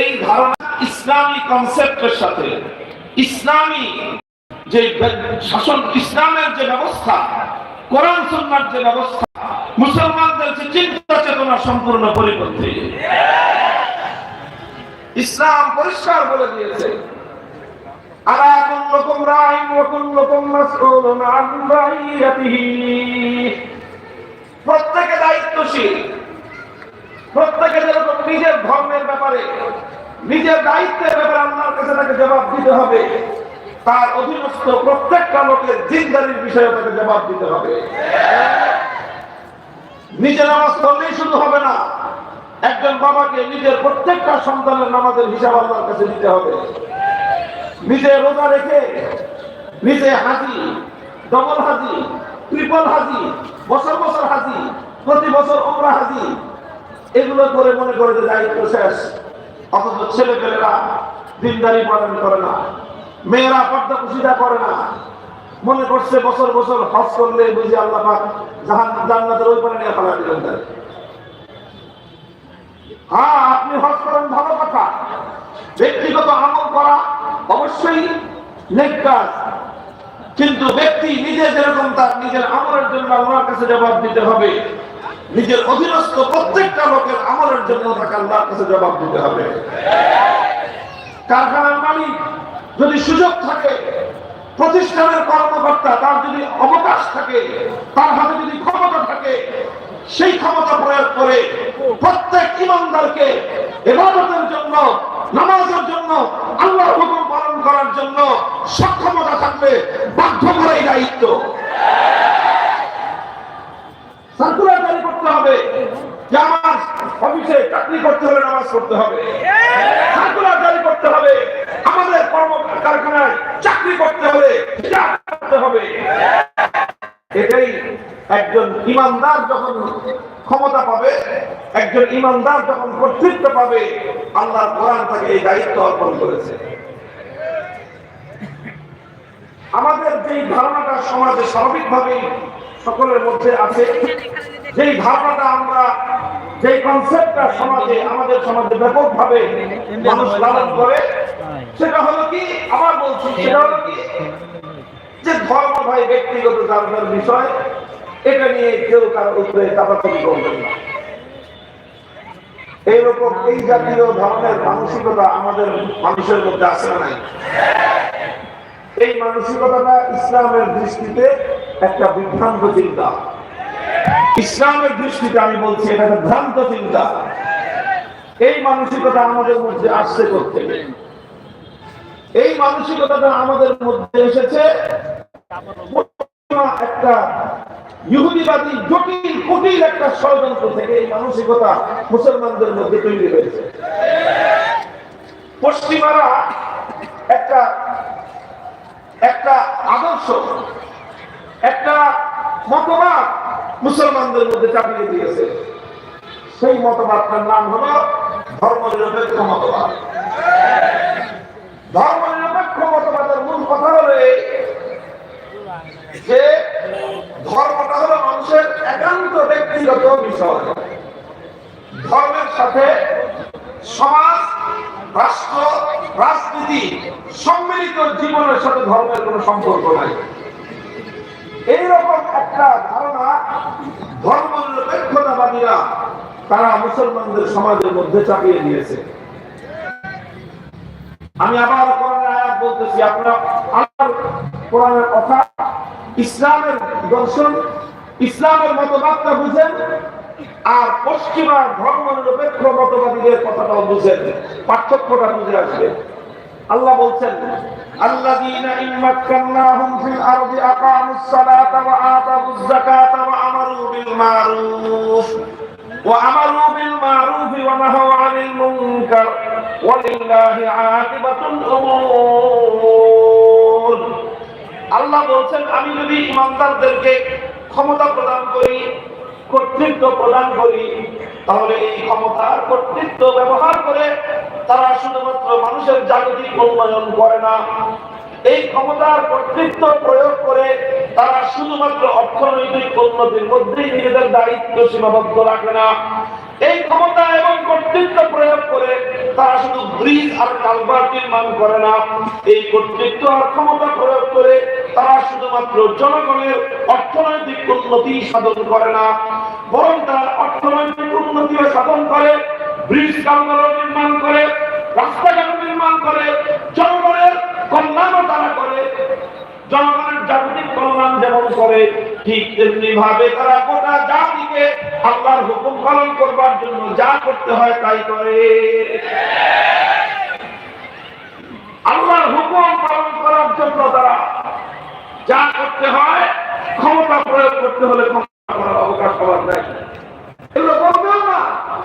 এই ধারণা ইসলামী কনসেপ্টের সাথে, ইসলামী যে শাসন, ইসলামের যে ব্যবস্থা, কোরআন যে ব্যবস্থা, মুসলমানদের যে চিন্তা চেতনা সম্পূর্ণ ইসলাম পরিষ্কার বলে দিয়েছে, আলা কুল্লুকুম প্রত্যেকে যেরকম নিজের ধর্মের ব্যাপারে, নিজের দায়িত্বের ব্যাপারে আল্লাহর কাছে তাকে জবাব দিতে হবে। তার অধীনস্থ প্রত্যেকটা লোকের জিন্দারির বিষয়ে তাকে জবাব দিতে হবে। নিজের নামাজ পড়লেই শুধু হবে না, একজন বাবাকে নিজের প্রত্যেকটা সন্তানের নামাজের হিসাব আল্লাহর কাছে দিতে হবে। নিজে রোজা রেখে, নিজে হাজি, ডবল হাজি ট্রিপল হাজি, বছর বছর হাজি, প্রতি বছর ওমরা হাজি এগুলো করে মনে করে যে দায়িত্ব শেষ। অথচ ছেলে পেলেরা দিনদারি পালন করে না। মেয়েরা পর্দা পুষিদা করে না। মনে করছে বছর বছর হজ করলে বুঝি আল্লাহ পাক জাহান জান্নাতের ওই পারে নিয়ে দিলেন তাই হ্যাঁ আপনি হজ করেন ভালো কথা। ব্যক্তিগত আমল করা অবশ্যই নেক কাজ। কিন্তু ব্যক্তি নিজে যেরকম তার নিজের আমলের জন্য আল্লাহর কাছে জবাব দিতে হবে। নিজের অধীনস্থ প্রত্যেকটা লোকের আমলের জন্য তাকে আল্লাহর কাছে জবাব দিতে হবে। কারখানার মালিক যদি সুযোগ থাকে, প্রতিষ্ঠানের কর্মকর্তা তার যদি অবকাশ থাকে, তার হাতে যদি ক্ষমতা থাকে, সেই ক্ষমতা প্রয়োগ করে প্রত্যেক ইমানদারকে এবাদতের জন্য, নামাজের জন্য, আল্লাহর হুকুম পালন করার জন্য সক্ষমতা থাকবে, বাধ্য করাই দায়িত্ব সার্কুলার জারি করতে হবে। যে অফিসে চাকরি করতে হলে নামাজ হবে। সার্কুলার জারি করতে হবে। আমাদের কর্ম কারখানায় চাকরি করতে করতে হবে। এটাই একজন ইমানদার যখন ক্ষমতা পাবে, একজন ইমানদার যখন কর্তৃত্ব পাবে আল্লাহর কোরআন তাকে এই দায়িত্ব অর্পণ করেছে। আমাদের যেই ধারণাটা সমাজে স্বাভাবিকভাবেই সকলের মধ্যে আছে। যেই ধারণাটা আমরা, যেই কনসেপ্টটা সমাজে, আমাদের সমাজে ব্যাপকভাবে মানুষ লালন করে, সেটা হলো কি? আবার বলছি, সেটা হলো কি? যে ধর্ম ভাই ব্যক্তিগত জানার বিষয়, এটা নিয়ে কেউ কারোর উপরে চাপাচাপি করবেন না। এইরকম এই জাতীয় ধরনের মানসিকতা আমাদের মানুষের মধ্যে আসে নাই এই মানসিকতাটা ইসলামের দৃষ্টিতে একটা বিভ্রান্ত চিন্তা। ইসলামের দৃষ্টিতে আমি বলছি, এটা একটা ভ্রান্ত চিন্তা। এই মানসিকতা আমাদের মধ্যে আসছে করতে এই মানসিকতাটা আমাদের মধ্যে এসেছে একটা ইহুদিবাদী জটিল, কুটিল একটা ষড়যন্ত্র থেকে এই মানসিকতা মুসলমানদের মধ্যে তৈরি হয়েছে। পশ্চিমারা একটা একটা আদর্শ মতবাদ মুসলমানদের মধ্যে চাপিয়ে দিয়েছে। সেই মতবাদটার নাম হলো ধর্ম নিরপেক্ষ মতবাদ। ধর্ম নিরপেক্ষ মতবাদের মূল কথা হলো যে ধর্মটা হলো মানুষের একান্ত ব্যক্তিগত বিষয়। ধর্মের সাথে সমাজ, রাষ্ট্র, রাজনীতি, সম্মিলিত জীবনের সাথে ধর্মের কোনো সম্পর্ক নাই। এইরকম একটা ধারণা ধর্ম নিরপেক্ষতাবাদীরা তারা মুসলমানদের সমাজের মধ্যে চাপিয়ে দিয়েছে। আমি আবার আয়াত বলতেছি, আপনারা আমার কোরআনের কথা ইসলামের দর্শন ইসলামের মতবাদটা বুঝেন, আর পশ্চিমা ধর্ম নিরপেক্ষ মতবাদীদের কথাটাও বুঝেন, পার্থক্যটা বুঝে আসবে। আল্লাহ বলছেন الذين إن مكناهم في الأرض أقاموا الصلاة وآتوا الزكاة وأمروا بالمعروف وأمروا بالمعروف ونهوا عن المنكر ولله عاقبة الأمور আল্লাহ বলছেন আমি যদি ইমানদারদেরকে ক্ষমতা প্রদান করি কর্তৃত্ব প্রদান করি তাহলে এই ক্ষমতার কর্তৃত্ব ব্যবহার করে তারা শুধুমাত্র মানুষের জাগতিক উন্নয়ন করে না, এই ক্ষমতার কর্তৃত্ব প্রয়োগ করে তারা শুধুমাত্র অর্থনৈতিক উন্নতির মধ্যেই নিজেদের দায়িত্ব সীমাবদ্ধ রাখে না। এই ক্ষমতা এবং কর্তৃত্ব প্রয়োগ করে তারা শুধু ব্রিজ আর কালভার্ট নির্মাণ করে না, এই কর্তৃত্ব আর ক্ষমতা প্রয়োগ করে তারা শুধুমাত্র জনগণের অর্থনৈতিক উন্নতি সাধন করে না, বরং তারা অর্থনৈতিক উন্নতিও সাধন করে। ব্রিজ কালভার্ট নির্মাণ করে রাস্তাঘাট নির্মাণ করে জনগণের কল্যাণও তারা করে জাগতিক কল্যাণ যেমন করে ঠিক তেমনি ভাবে তারা গোটা জাতিকে আল্লাহর হুকুম পালন করবার জন্য যা করতে হয় তাই করে। আল্লাহর হুকুম পালন করার জন্য তারা যা করতে হয়, ক্ষমতা প্রয়োগ করতে হলে ক্ষমতা